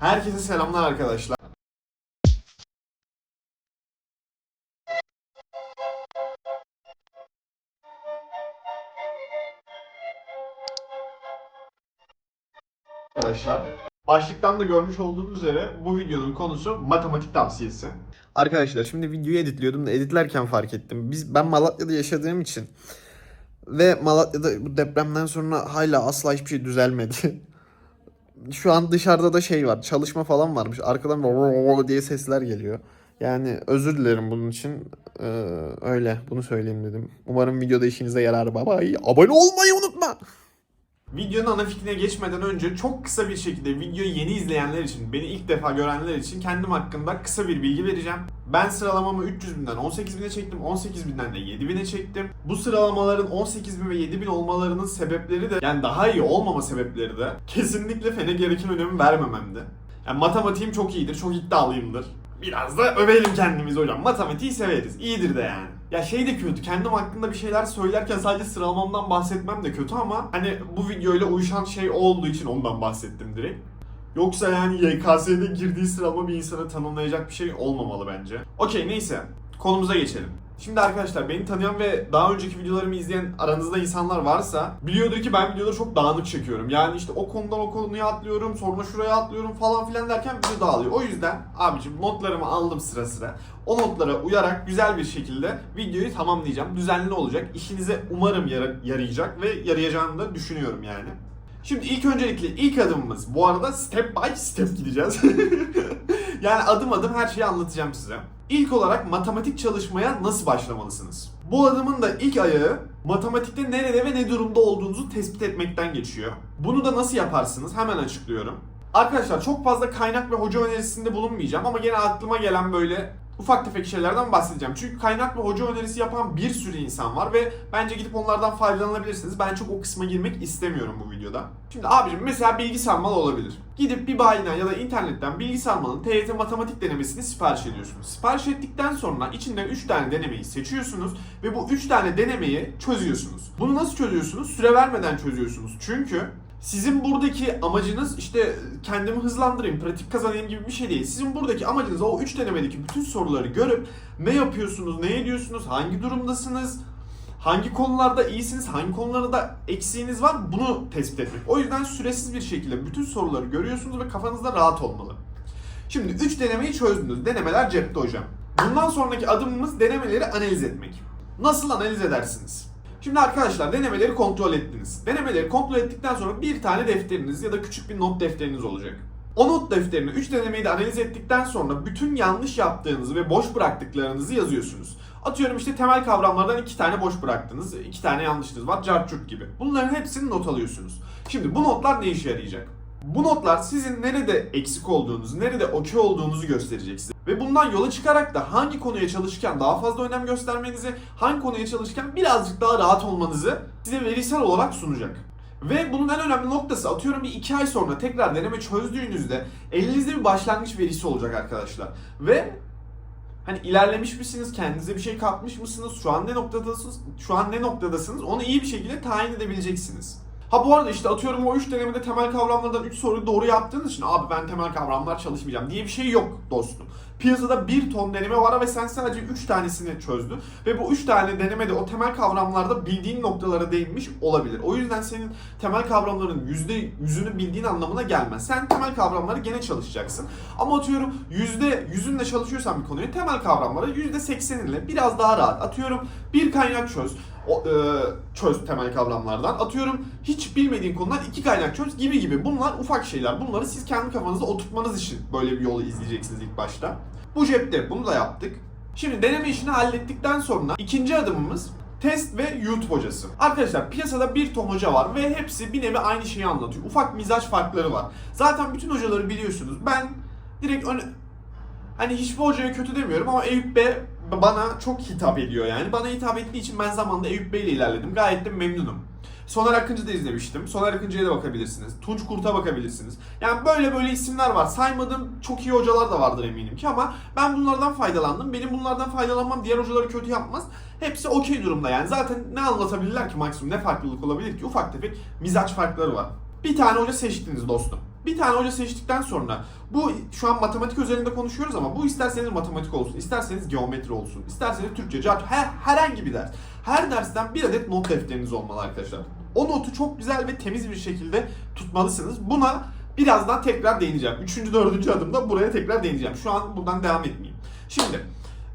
Herkese selamlar arkadaşlar. Arkadaşlar başlıktan da görmüş olduğunuz üzere bu videonun konusu matematik tavsiyesi. Arkadaşlar şimdi videoyu editliyordum da editlerken fark ettim. Biz ben Malatya'da yaşadığım için ve Malatya'da bu depremden sonra hala asla hiçbir şey düzelmedi. Şu an dışarıda da şey var. Çalışma falan varmış. Arkadan diye sesler geliyor. Yani özür dilerim bunun için. Ee, öyle. Bunu söyleyeyim dedim. Umarım videoda işinize yarar. Bye bye. Abone olmayı unutma. Videonun ana fikrine geçmeden önce çok kısa bir şekilde videoyu yeni izleyenler için, beni ilk defa görenler için kendim hakkında kısa bir bilgi vereceğim. Ben sıralamamı 300 binden 18 bine çektim, 18 binden de 7 bine çektim. Bu sıralamaların 18 bin ve 7 bin olmalarının sebepleri de, yani daha iyi olmama sebepleri de kesinlikle fene gereken önemi vermememdi. Yani matematiğim çok iyidir, çok iddialıyımdır. Biraz da övelim kendimizi hocam. Matematiği severiz. İyidir de yani. Ya şey de kötü. Kendim hakkında bir şeyler söylerken sadece sıralamamdan bahsetmem de kötü ama hani bu videoyla uyuşan şey olduğu için ondan bahsettim direkt. Yoksa yani YKS'de girdiği sıralama bir insanı tanımlayacak bir şey olmamalı bence. Okey neyse. Konumuza geçelim. Şimdi arkadaşlar beni tanıyan ve daha önceki videolarımı izleyen aranızda insanlar varsa biliyordur ki ben videoları çok dağınık çekiyorum. Yani işte o konudan o konuya atlıyorum, sonra şuraya atlıyorum falan filan derken video dağılıyor. O yüzden abicim notlarımı aldım sıra sıra. O notlara uyarak güzel bir şekilde videoyu tamamlayacağım. Düzenli olacak. İşinize umarım yara- yarayacak ve yarayacağını da düşünüyorum yani. Şimdi ilk öncelikle ilk adımımız bu arada step by step gideceğiz. yani adım adım her şeyi anlatacağım size. İlk olarak matematik çalışmaya nasıl başlamalısınız? Bu adımın da ilk ayağı matematikte nerede ve ne durumda olduğunuzu tespit etmekten geçiyor. Bunu da nasıl yaparsınız? Hemen açıklıyorum. Arkadaşlar çok fazla kaynak ve hoca önerisinde bulunmayacağım ama gene aklıma gelen böyle ufak tefek şeylerden bahsedeceğim. Çünkü kaynak ve hoca önerisi yapan bir sürü insan var ve bence gidip onlardan faydalanabilirsiniz. Ben çok o kısma girmek istemiyorum bu videoda. Şimdi abicim mesela bilgi sarmal olabilir. Gidip bir bayiden ya da internetten bilgi sarmalın TYT matematik denemesini sipariş ediyorsunuz. Sipariş ettikten sonra içinden 3 tane denemeyi seçiyorsunuz ve bu 3 tane denemeyi çözüyorsunuz. Bunu nasıl çözüyorsunuz? Süre vermeden çözüyorsunuz. Çünkü sizin buradaki amacınız işte kendimi hızlandırayım, pratik kazanayım gibi bir şey değil. Sizin buradaki amacınız o 3 denemedeki bütün soruları görüp ne yapıyorsunuz, ne ediyorsunuz, hangi durumdasınız, hangi konularda iyisiniz, hangi konularda eksiğiniz var bunu tespit etmek. O yüzden süresiz bir şekilde bütün soruları görüyorsunuz ve kafanızda rahat olmalı. Şimdi 3 denemeyi çözdünüz. Denemeler cepte hocam. Bundan sonraki adımımız denemeleri analiz etmek. Nasıl analiz edersiniz? Şimdi arkadaşlar denemeleri kontrol ettiniz. Denemeleri kontrol ettikten sonra bir tane defteriniz ya da küçük bir not defteriniz olacak. O not defterine 3 denemeyi de analiz ettikten sonra bütün yanlış yaptığınızı ve boş bıraktıklarınızı yazıyorsunuz. Atıyorum işte temel kavramlardan 2 tane boş bıraktınız, 2 tane yanlışınız var, cartçurt gibi. Bunların hepsini not alıyorsunuz. Şimdi bu notlar ne işe yarayacak? Bu notlar sizin nerede eksik olduğunuzu, nerede okey olduğunuzu gösterecek size. Ve bundan yola çıkarak da hangi konuya çalışırken daha fazla önem göstermenizi, hangi konuya çalışırken birazcık daha rahat olmanızı size verisel olarak sunacak. Ve bunun en önemli noktası atıyorum bir iki ay sonra tekrar deneme çözdüğünüzde elinizde bir başlangıç verisi olacak arkadaşlar. Ve hani ilerlemiş misiniz, kendinize bir şey katmış mısınız, şu an ne noktadasınız, şu an ne noktadasınız onu iyi bir şekilde tayin edebileceksiniz. Ha bu arada işte atıyorum o 3 denemede temel kavramlardan 3 soruyu doğru yaptığınız için abi ben temel kavramlar çalışmayacağım diye bir şey yok dostum. Piyasada bir ton deneme var ve sen sadece 3 tanesini çözdün. Ve bu 3 tane denemede o temel kavramlarda bildiğin noktalara değinmiş olabilir. O yüzden senin temel kavramların %100'ünü bildiğin anlamına gelmez. Sen temel kavramları gene çalışacaksın. Ama atıyorum %100'ünle çalışıyorsan bir konuyu temel kavramları %80'inle biraz daha rahat. Atıyorum bir kaynak çöz o, e, çöz temel kavramlardan. Atıyorum hiç bilmediğin konudan iki kaynak çöz gibi gibi. Bunlar ufak şeyler. Bunları siz kendi kafanızda oturtmanız için böyle bir yolu izleyeceksiniz ilk başta. Bu cepte bunu da yaptık. Şimdi deneme işini hallettikten sonra ikinci adımımız test ve YouTube hocası. Arkadaşlar piyasada bir ton hoca var ve hepsi bir nevi aynı şeyi anlatıyor. Ufak mizaç farkları var. Zaten bütün hocaları biliyorsunuz. Ben direkt ön, Hani hiçbir hocaya kötü demiyorum ama Eyüp Bey bana çok hitap ediyor yani. Bana hitap ettiği için ben zamanında Eyüp Bey ile ilerledim. Gayet de memnunum. Soner Akıncı da izlemiştim. Soner Akıncı'ya da bakabilirsiniz. Tunç Kurt'a bakabilirsiniz. Yani böyle böyle isimler var. Saymadığım çok iyi hocalar da vardır eminim ki ama ben bunlardan faydalandım. Benim bunlardan faydalanmam diğer hocaları kötü yapmaz. Hepsi okey durumda yani. Zaten ne anlatabilirler ki maksimum ne farklılık olabilir ki? Ufak tefek mizaç farkları var. Bir tane hoca seçtiniz dostum. Bir tane hoca seçtikten sonra bu şu an matematik özelinde konuşuyoruz ama bu isterseniz matematik olsun, isterseniz geometri olsun, isterseniz Türkçe, car- her, herhangi bir ders. Her dersten bir adet not defteriniz olmalı arkadaşlar. O notu çok güzel ve temiz bir şekilde tutmalısınız. Buna birazdan tekrar değineceğim. Üçüncü, dördüncü adımda buraya tekrar değineceğim. Şu an buradan devam etmeyeyim. Şimdi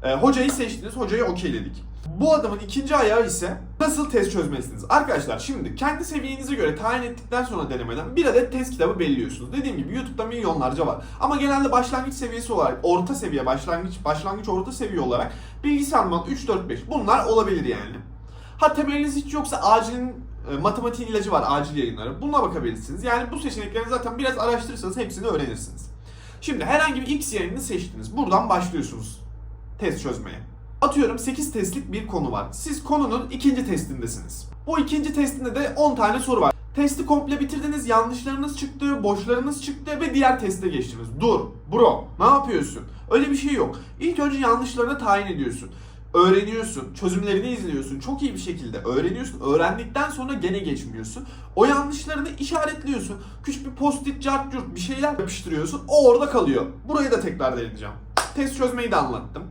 e, hocayı seçtiniz, hocayı okeyledik. Bu adamın ikinci ayağı ise nasıl test çözmelisiniz? Arkadaşlar şimdi kendi seviyenize göre tayin ettikten sonra denemeden bir adet test kitabı belirliyorsunuz. Dediğim gibi YouTube'da milyonlarca var. Ama genelde başlangıç seviyesi olarak, orta seviye, başlangıç, başlangıç orta seviye olarak bilgisayar man 3, 4, 5 bunlar olabilir yani. Ha temeliniz hiç yoksa acilin e, matematiğin ilacı var acil yayınları. Buna bakabilirsiniz. Yani bu seçenekleri zaten biraz araştırırsanız hepsini öğrenirsiniz. Şimdi herhangi bir X yayınını seçtiniz. Buradan başlıyorsunuz test çözmeye. Atıyorum 8 testlik bir konu var. Siz konunun ikinci testindesiniz. Bu ikinci testinde de 10 tane soru var. Testi komple bitirdiniz, yanlışlarınız çıktı, boşlarınız çıktı ve diğer teste geçtiniz. Dur, bro, ne yapıyorsun? Öyle bir şey yok. İlk önce yanlışlarını tayin ediyorsun. Öğreniyorsun, çözümlerini izliyorsun. Çok iyi bir şekilde öğreniyorsun. Öğrendikten sonra gene geçmiyorsun. O yanlışlarını işaretliyorsun. Küçük bir post-it, cart curt bir şeyler yapıştırıyorsun. O orada kalıyor. Burayı da tekrar deneyeceğim. Test çözmeyi de anlattım.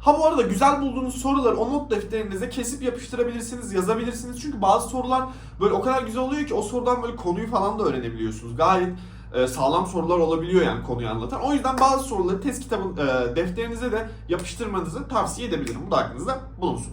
Ha bu arada güzel bulduğunuz soruları o not defterinize kesip yapıştırabilirsiniz, yazabilirsiniz. Çünkü bazı sorular böyle o kadar güzel oluyor ki o sorudan böyle konuyu falan da öğrenebiliyorsunuz. Gayet e, sağlam sorular olabiliyor yani konuyu anlatan. O yüzden bazı soruları test kitabın e, defterinize de yapıştırmanızı tavsiye edebilirim. Bu da aklınızda bulunsun.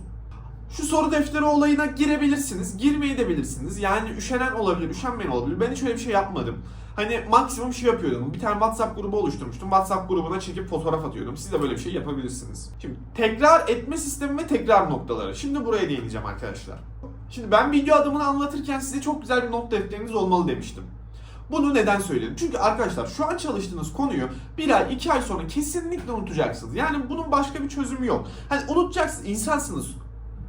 Şu soru defteri olayına girebilirsiniz, girmeyi de bilirsiniz. Yani üşenen olabilir, üşenmeyen olabilir. Ben hiç öyle bir şey yapmadım. Hani maksimum şey yapıyordum. Bir tane WhatsApp grubu oluşturmuştum. WhatsApp grubuna çekip fotoğraf atıyordum. Siz de böyle bir şey yapabilirsiniz. Şimdi tekrar etme sistemi ve tekrar noktaları. Şimdi buraya değineceğim arkadaşlar. Şimdi ben video adımını anlatırken size çok güzel bir not defteriniz olmalı demiştim. Bunu neden söyledim? Çünkü arkadaşlar şu an çalıştığınız konuyu bir ay, iki ay sonra kesinlikle unutacaksınız. Yani bunun başka bir çözümü yok. Hani unutacaksınız, insansınız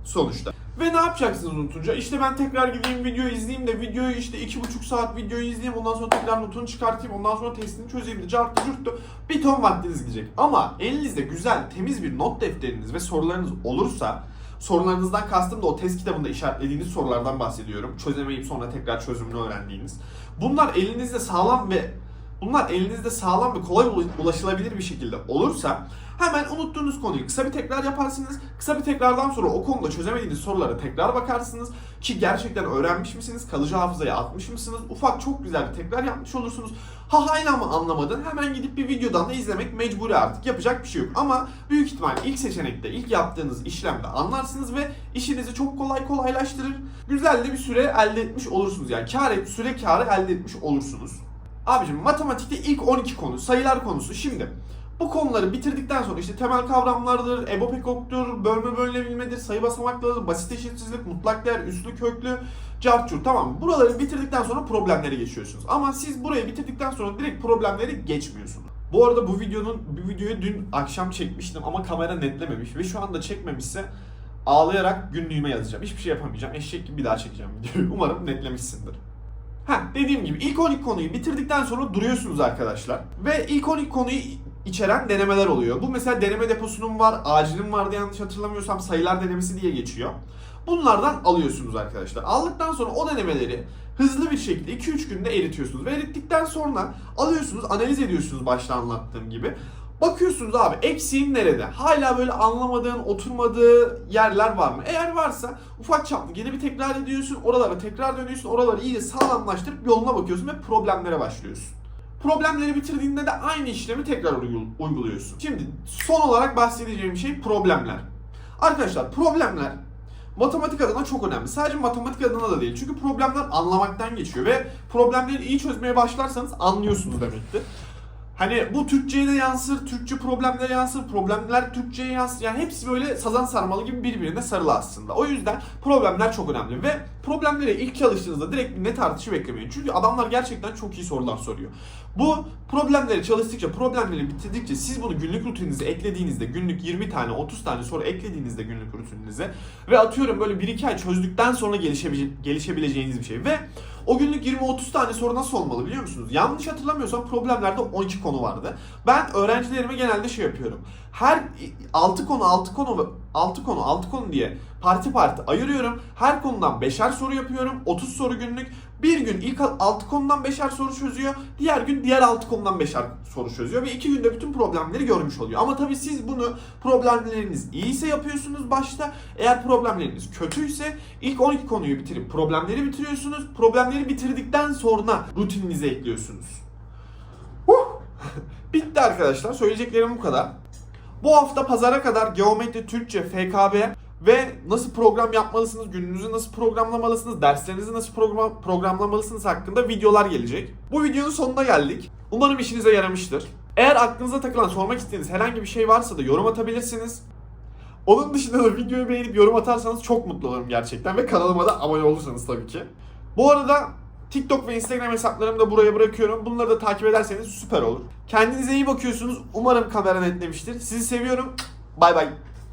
sonuçta. Ve ne yapacaksınız unutunca? İşte ben tekrar gideyim videoyu izleyeyim de videoyu işte iki buçuk saat videoyu izleyeyim ondan sonra tekrar notunu çıkartayım ondan sonra testini çözeyim de carttı curttu bir ton vaktiniz gidecek. Ama elinizde güzel temiz bir not defteriniz ve sorularınız olursa sorularınızdan kastım da o test kitabında işaretlediğiniz sorulardan bahsediyorum. Çözemeyip sonra tekrar çözümünü öğrendiğiniz. Bunlar elinizde sağlam ve bunlar elinizde sağlam ve kolay ulaşılabilir bir şekilde olursa hemen unuttuğunuz konuyu kısa bir tekrar yaparsınız. Kısa bir tekrardan sonra o konuda çözemediğiniz sorulara tekrar bakarsınız ki gerçekten öğrenmiş misiniz? Kalıcı hafızaya atmış mısınız? Ufak çok güzel bir tekrar yapmış olursunuz. Ha hala mı anlamadın? Hemen gidip bir videodan da izlemek mecburi artık. Yapacak bir şey yok. Ama büyük ihtimal ilk seçenekte, ilk yaptığınız işlemde anlarsınız ve işinizi çok kolay kolaylaştırır. Güzel de bir süre elde etmiş olursunuz. Yani kar et, süre karı elde etmiş olursunuz. Abicim matematikte ilk 12 konu, sayılar konusu. Şimdi bu konuları bitirdikten sonra işte temel kavramlardır, EBOB ekoktur, bölme bölünebilmedir, sayı basamaklarıdır, basit eşitsizlik, mutlak değer, üslü köklü, cartçur tamam? Buraları bitirdikten sonra problemlere geçiyorsunuz. Ama siz burayı bitirdikten sonra direkt problemleri geçmiyorsunuz. Bu arada bu videonun bu videoyu dün akşam çekmiştim ama kamera netlememiş ve şu anda çekmemişse ağlayarak günlüğüme yazacağım. Hiçbir şey yapamayacağım. Eşek gibi bir daha çekeceğim videoyu. Umarım netlemişsindir. Ha dediğim gibi ilk 12 konuyu bitirdikten sonra duruyorsunuz arkadaşlar. Ve ilk 12 konuyu içeren denemeler oluyor. Bu mesela deneme deposunun var, acilin vardı yanlış hatırlamıyorsam sayılar denemesi diye geçiyor. Bunlardan alıyorsunuz arkadaşlar. Aldıktan sonra o denemeleri hızlı bir şekilde 2-3 günde eritiyorsunuz. Ve erittikten sonra alıyorsunuz, analiz ediyorsunuz başta anlattığım gibi. Bakıyorsunuz abi eksiğin nerede? Hala böyle anlamadığın, oturmadığı yerler var mı? Eğer varsa ufak çaplı gene bir tekrar ediyorsun. Oralara tekrar dönüyorsun. Oraları iyice sağlamlaştırıp yoluna bakıyorsun ve problemlere başlıyorsun. Problemleri bitirdiğinde de aynı işlemi tekrar uygul- uyguluyorsun. Şimdi son olarak bahsedeceğim şey problemler. Arkadaşlar problemler matematik adına çok önemli. Sadece matematik adına da değil. Çünkü problemler anlamaktan geçiyor ve problemleri iyi çözmeye başlarsanız anlıyorsunuz demektir. Hani bu Türkçe'ye de yansır, Türkçe problemlere yansır, problemler Türkçe'ye yansır. Yani hepsi böyle sazan sarmalı gibi birbirine sarılı aslında. O yüzden problemler çok önemli ve problemlere ilk çalıştığınızda direkt bir net artışı beklemeyin. Çünkü adamlar gerçekten çok iyi sorular soruyor. Bu problemleri çalıştıkça, problemleri bitirdikçe siz bunu günlük rutininize eklediğinizde, günlük 20 tane, 30 tane soru eklediğinizde günlük rutininize ve atıyorum böyle 1-2 ay çözdükten sonra gelişebileceğiniz bir şey ve o günlük 20-30 tane soru nasıl olmalı biliyor musunuz? Yanlış hatırlamıyorsam problemlerde 12 konu vardı. Ben öğrencilerime genelde şey yapıyorum. Her 6 konu 6 konu 6 konu 6 konu diye parti parti ayırıyorum. Her konudan 5'er soru yapıyorum. 30 soru günlük. Bir gün ilk 6 konudan 5'er soru çözüyor. Diğer gün diğer 6 konudan 5'er soru çözüyor. Ve 2 günde bütün problemleri görmüş oluyor. Ama tabii siz bunu problemleriniz iyiyse yapıyorsunuz başta. Eğer problemleriniz kötüyse ilk 12 konuyu bitirip problemleri bitiriyorsunuz. Problemleri bitirdikten sonra rutininize ekliyorsunuz. Bitti arkadaşlar. Söyleyeceklerim bu kadar. Bu hafta pazara kadar geometri, Türkçe, FKB ve nasıl program yapmalısınız, gününüzü nasıl programlamalısınız, derslerinizi nasıl program programlamalısınız hakkında videolar gelecek. Bu videonun sonuna geldik. Umarım işinize yaramıştır. Eğer aklınıza takılan, sormak istediğiniz herhangi bir şey varsa da yorum atabilirsiniz. Onun dışında da videoyu beğenip yorum atarsanız çok mutlu olurum gerçekten ve kanalıma da abone olursanız tabii ki. Bu arada TikTok ve Instagram hesaplarımı da buraya bırakıyorum. Bunları da takip ederseniz süper olur. Kendinize iyi bakıyorsunuz. Umarım kamera netlemiştir. Sizi seviyorum. Bay bay.